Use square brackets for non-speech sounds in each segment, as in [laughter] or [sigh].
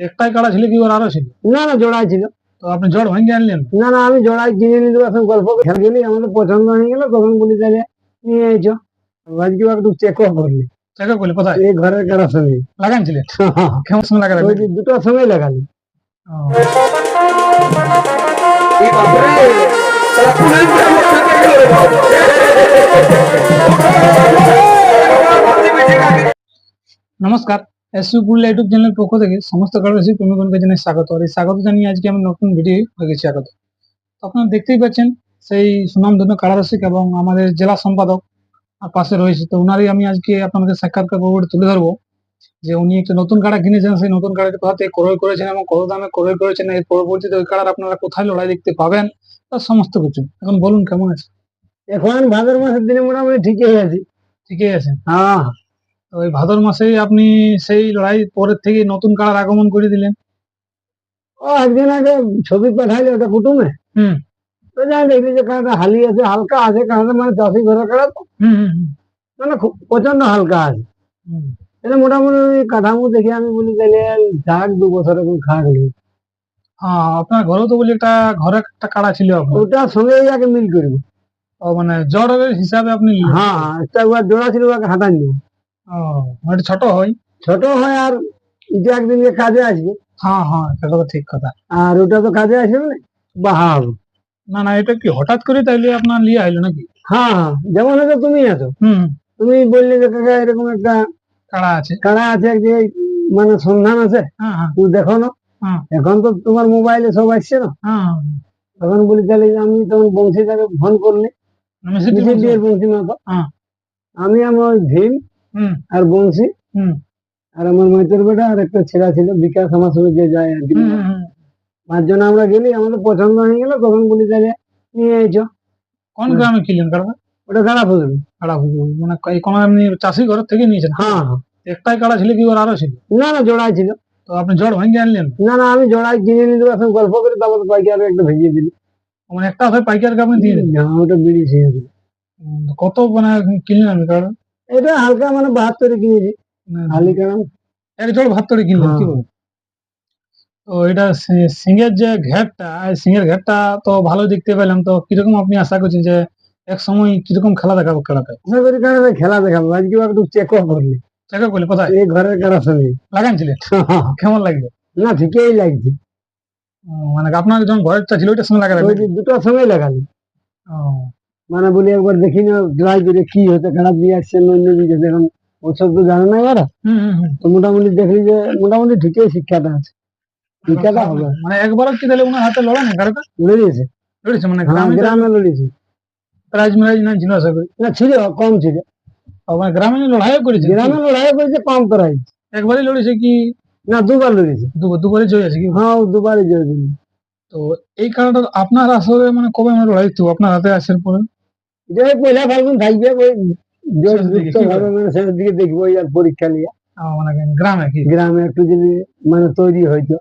একটাই কাড়া ছিল কি ওর আরও ছিল না না জোড়াই ছিল তো আপনি জড় ভাঙ্গে আনলেন না না আমি জোড়াই কিনে নিতে এখন গল্প খেলে গেলি আমাদের পছন্দ হয়ে গেল তখন বলি তাহলে নিয়ে এসো আজকে একটু চেক করলি চেক করলে কোথায় এই ঘরের কাটার সঙ্গে লাগানছিলেন কেমন সময় লাগা ওই যে দুটোর সময় লাগালি নমস্কার এসু পুরুলিয়া ইউটিউব চ্যানেলের পক্ষ থেকে সমস্ত কারণে প্রেমিকগণকে জানাই স্বাগত। আর এই স্বাগত জানিয়ে আজকে আমি নতুন ভিডিও হয়ে গেছি আগত তো আপনারা দেখতেই পাচ্ছেন সেই সুনামধন্য কারারসিক এবং আমাদের জেলা সম্পাদক পাশে রয়েছে। তো উনারই আমি আজকে আপনাদের সাক্ষাৎকার পর্বটি তুলে ধরবো যে উনি একটা নতুন কাড়া কিনেছেন সেই নতুন কাড়াটি কোথা থেকে ক্রয় করেছেন এবং কত দামে ক্রয় করেছেন এর পরবর্তীতে ওই কাড়ার আপনারা কোথায় লড়াই দেখতে পাবেন তার সমস্ত কিছু। এখন বলুন কেমন আছে? এখন ভাদর মাসের দিনে মোটামুটি ঠিকই আছি। ঠিকই আছে? হ্যাঁ। ওই ভাদর মাসেই আপনি সেই লড়াই পরের থেকে নতুন কালার আগমন করে দিলেন। ও একদিন আগে ছবি পাঠাইলে ওটা কুটুমে। হুম। তো দেখলি যে কাঁটা হালি আছে হালকা আছে কাঁটা মানে চাষি ঘরের কাঁটা তো। মানে খুব প্রচণ্ড হালকা আছে। এটা মোটামুটি কাঠামো দেখে আমি বলি তাহলে যাক দু বছর এখন খাক হ্যাঁ আপনার ঘরেও তো বলি একটা ঘরে একটা কাড়া ছিল ওটা সঙ্গে আগে মিল করব। ও মানে জড়ের হিসাবে আপনি হ্যাঁ একটা জোড়া ছিল ওকে হাতান দিব ওটা ছোট হয়? ছোট হয় আর এটা একদিন কাজে আসবে। হ্যাঁ হ্যাঁ সেটা তো ঠিক কথা। আর ওটা তো কাজে আসবে না বাহা হবে না না এটা কি হঠাৎ করে তাইলে আপনার লিয়ে আইলো নাকি? হ্যাঁ হ্যাঁ যেমন হয়তো তুমি আছো। হুম। তুমি বললে যে কাকা এরকম একটা কাড়া আছে? কাড়া আছে জায়গায় মানে সন্ধান আছে। হ্যাঁ হ্যাঁ। দেখো না। হ্যাঁ। এখন তো তোমার মোবাইলে সব আসছে না। হ্যাঁ। হ্যাঁ। তখন বলি তাহলে আমি তখন বংশীটাকে ফোন করলি বংশী। হ্যাঁ। আমি আমার ভীম আর বংশী? হুম। আর আমার মাইতের বেটা আর একটা ছেঁড়া ছিল বিকাশ আমার সঙ্গে যে যায় আর কি। পাঁচজন আমরা গেলি আমাদের পছন্দ হয়ে গেল তখন বলি তাহলে নিয়ে এসো কোন গ্রামে কিনলেন কারণ ওটা খারাপ হবে কাড়া বুঝব মানে কোন এমনি চাষি ঘর থেকে নিয়েছেন? হ্যাঁ হ্যাঁ। একটাই কাড়া ছিল কি ওর আরও ছিল? না না জোড়াই ছিল। তো আপনি জড় ভাঙ্গে আনলেন? না না আমি জোড়াই কিনে নিতে এখন গল্প করে তারপর পাইকার একটা ভেজিয়ে দিলি। মানে একটা হয় পাইকারকে আপনি দিয়ে দিলেন? হ্যাঁ, ওটা বিড়ি ছিঁড়ে কত মানে কিনলেন আপনি কাড়া? এটা হালকা মানে বাহাত্তরে কিনেছি হালি কারণ এক জোড় ভাত তৈরি কিনলেন কি হ্যাঁ। তো এটা সিংহের যে ঘেরটা সিংহের ঘেরটা তো ভালো দেখতে পেলাম। তো কীরকম আপনি আশা করছেন যে এক সময় কীরকম খেলা দেখাবো খেলাতে? আশা করি কারণ খেলা দেখাবো। আজকে একটু চেক করলি। চেক করলে কোথায়? এই ঘরের সঙ্গে। [laughs] কেমন লাগল? না ঠিকই লাগছে। মানে আপনার যখন ঘরেরটা ছিল ওইটার সময় ওই যে সময় লাগালি। ও, মানে বলি একবার দেখি না ট্রাই করে কি হতে খারাপ দিয়ে আসছে অন্য দিকে এখন ওসব তো জানে না হুম। তো মোটামুটি দেখলি যে মোটামুটি ঠিকই শিক্ষাটা আছে। শিক্ষাটা হবে। মানে একবারও কি তাহলে ওনার হাতে লড়ে না গাড়িটা লড়িয়েছে। লড়েছে মানে হ্যাঁ গ্রামে গ্রামে লড়িয়েছে। প্রাইজ না ছিল আশা করি না ছিল কম ছিল। মানে গ্রামে লড়াইও করেছে? গ্রামে লড়াই করেছে কম প্রাইজ একবারই লড়েছে কি? না দুবার লড়িয়েছে। দু- দুবারই জয় আছে কি? হ্যাঁ দুবারই জয় তো এই কারণটা আপনার আসলে মানে কবে আমরা লড়াই তো আপনার হাতে আসার পরে? যে পয়লা ফাল্গুন থাকবে ওই দিকে যুক্ত ভাবে মানে দিকে দেখব আর পরীক্ষা নিয়ে। মানে গ্রামে কি? গ্রামে একটু যদি মানে তৈরি হইতো।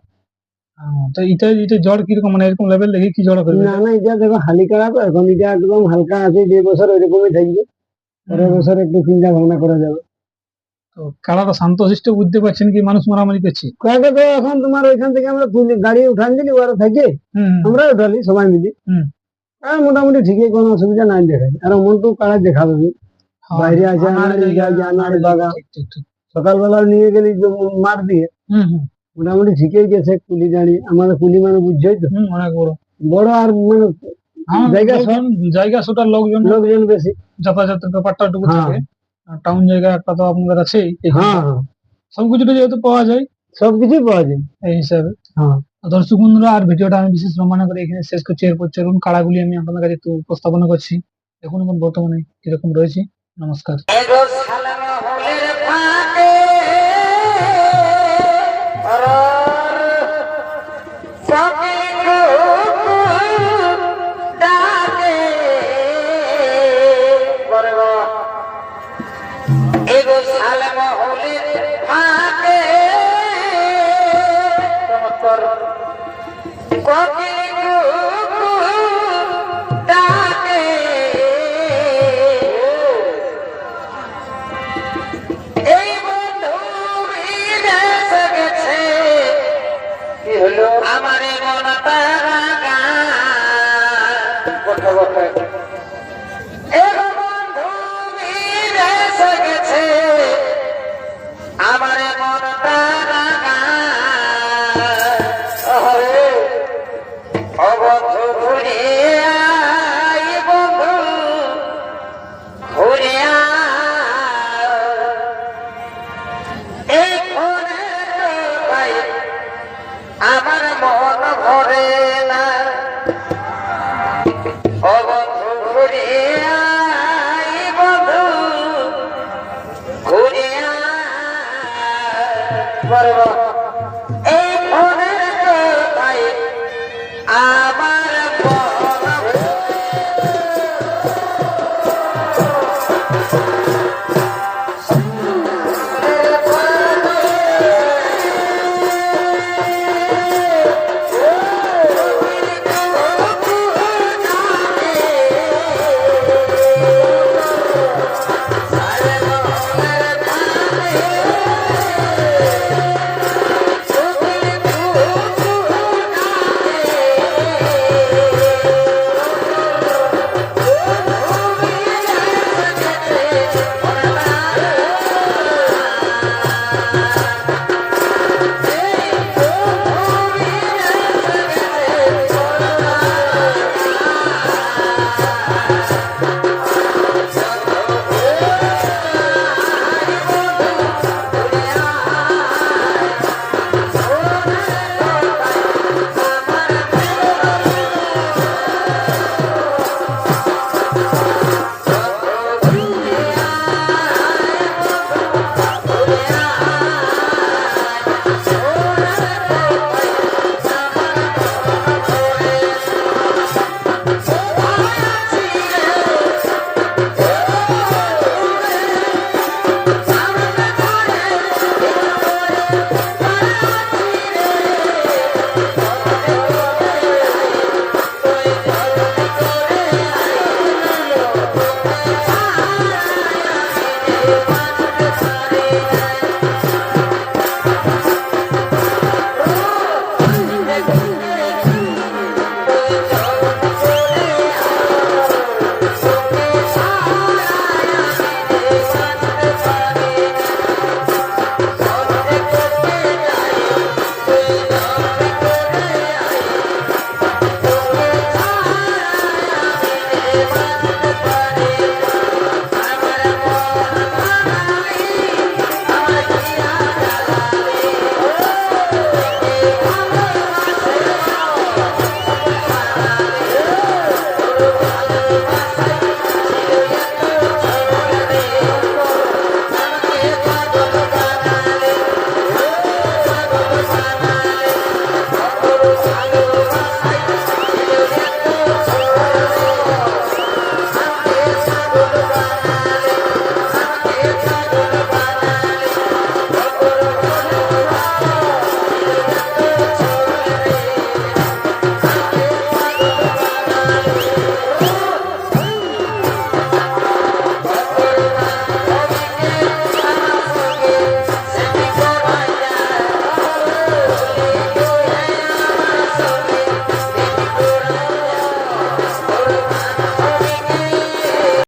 তো এটা এটা জ্বর কীরকম মানে এরকম লেভেল দেখে কি জ্বর করবে না না এটা দেখো হালি কাড়া এখন এটা একদম হালকা আছে যে বছর ওইরকমই থাকবে। পরের বছর একটু চিন্তা ভাবনা করা যাবে। তো কারাটা শান্তশিষ্ট বুঝতে পারছেন কি মানুষ মারামারি করছে? কয়েকটা তো এখন তোমার ওইখান থেকে আমরা গাড়ি উঠান দিলি ওরা থাকে। আমরা উঠালি সবাই মিলি। আর মোটামুটি ঠিকই কোনো অসুবিধা নাই দেখায়। আর মন্টু কাড়া দেখাবে। হ্যাঁ, বাইরে আছে ঠিক, ঠিক। সকালবেলা নিয়ে গেলি মার দিয়ে। মোটামুটি ঠিকই গেছে কুলি গাড়ি আমাদের কুলি মানে বুঝছই তো। অনেক বড়। বড় আর মানে হ্যাঁ, জায়গা জায়গা সুটার লোকজন লোকজন বেশি। যাতায়াতের ব্যাপারটা টুকু হ্যাঁ। থাকে। টাউন জায়গা একটা তো আপনাদের আছেই। হ্যাঁ হ্যাঁ। সবকিছুটা যেহেতু পাওয়া যায় সবকিছুই পাওয়া যায়। এই হিসাবে। হ্যাঁ। দর্শক বন্ধুরা আর ভিডিওটা আমি বিশেষ সম্মান করে এখানে শেষ করছি। এরপর চলুন কাড়াগুলি আমি আপনাদের কাছে একটু উপস্থাপনা করছি। এখন এখন বর্তমানে কীরকম রয়েছে। নমস্কার। আমার মন তারা কথা বটে